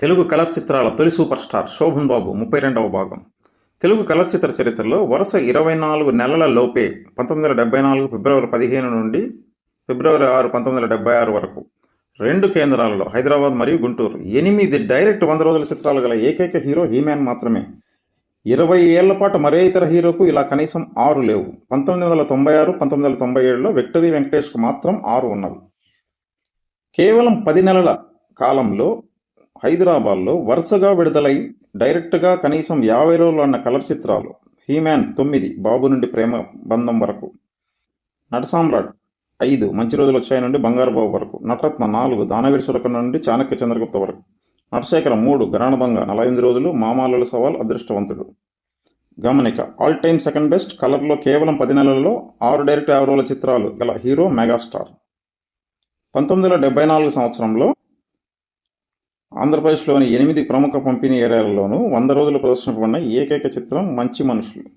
Telugu colour చిత్రాల తొలి super star Shobhan బాబు ముప్పై రెండవ భాగం. తెలుగు కలర్ చిత్ర చరిత్రలో వరుస ఇరవై నాలుగు నెలల లోపే పంతొమ్మిది వందల డెబ్బై నాలుగు ఫిబ్రవరి పదిహేను నుండి ఫిబ్రవరి ఆరు పంతొమ్మిది వందల డెబ్బై ఆరు వరకు రెండు కేంద్రాలలో హైదరాబాద్ మరియు గుంటూరు. ఎనిమిది డైరెక్ట్ వంద రోజుల చిత్రాలు గల ఏకైక హీరో హీమ్యాన్ మాత్రమే. ఇరవై ఏళ్ళ పాటు మరే ఇతర హీరోకు ఇలా కనీసం ఆరు లేవు. పంతొమ్మిది వందల తొంభై ఆరు పంతొమ్మిది వందల తొంభై ఏడులో విక్టరీ వెంకటేష్కు మాత్రం ఆరు ఉన్నవి. కేవలం పది నెలల కాలంలో హైదరాబాద్లో వరుసగా విడుదలై డైరెక్ట్గా కనీసం యాభై రోజులు అన్న కలర్ చిత్రాలు హీమ్యాన్ తొమ్మిది బాబు నుండి ప్రేమ బంధం వరకు. నటసామ్రాట్ ఐదు మంచి రోజులు వచ్చాయి నుండి బంగారు బాబు వరకు. నటరత్న నాలుగు దానవీర సురక నుండి చాణక్య చంద్రగుప్త వరకు. నటశేఖర మూడు గరాణ దొంగ నలభై ఎనిమిది రోజులు మామాలల సవాల్ అదృష్టవంతుడు. గమనిక ఆల్ టైమ్ సెకండ్ బెస్ట్ కలర్లో కేవలం పది నెలలలో ఆరు డైరెక్ట్ యాభై రోజుల చిత్రాలు గల హీరో మెగాస్టార్. పంతొమ్మిది వందల డెబ్బై నాలుగు సంవత్సరంలో ఆంధ్రప్రదేశ్లోని ఎనిమిది ప్రముఖ పంపిణీ ఏరియాలలోనూ వంద రోజులు ప్రదర్శనపడిన ఏకైక చిత్రం మంచి మనుషులు.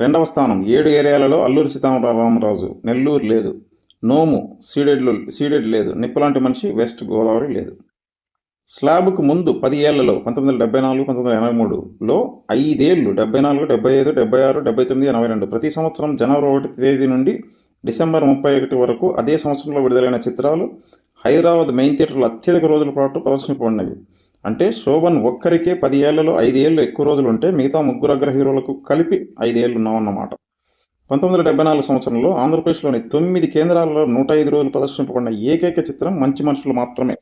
రెండవ స్థానం ఏడు ఏరియాలలో అల్లూరి సీతారామరాజు నెల్లూరు లేదు. నోము సీడెడ్లు సీడెడ్ లేదు. నిప్పులాంటి మనిషి వెస్ట్ గోదావరి లేదు. స్లాబ్కు ముందు పది ఏళ్ళలో పంతొమ్మిది వందల డెబ్బై నాలుగు పంతొమ్మిది వందల ఎనభై మూడులో ఐదేళ్ళు డెబ్బై నాలుగు డెబ్బై ఐదు డెబ్బై ఆరు డెబ్బై తొమ్మిది ఎనభై రెండు ప్రతి సంవత్సరం జనవరి ఒకటి తేదీ నుండి డిసెంబర్ ముప్పై ఒకటి వరకు అదే సంవత్సరంలో విడుదలైన చిత్రాలు హైదరాబాద్ మెయిన్ థియేటర్లో అత్యధిక రోజుల పాటు ప్రదర్శించబడినవి అంటే శోభన్ ఒక్కరికే పది ఏళ్ళలో ఐదేళ్ళు ఎక్కువ రోజులు ఉంటే మిగతా ముగ్గురు అగ్ర హీరోలకు కలిపి ఐదేళ్ళు ఉన్నామన్నమాట పంతొమ్మిది వందల డెబ్బై నాలుగు సంవత్సరంలో ఆంధ్రప్రదేశ్లోని తొమ్మిది కేంద్రాలలో నూట ఐదు రోజులు ప్రదర్శింపబడిన ఏకైక చిత్రం మంచి మనుషులు మాత్రమే.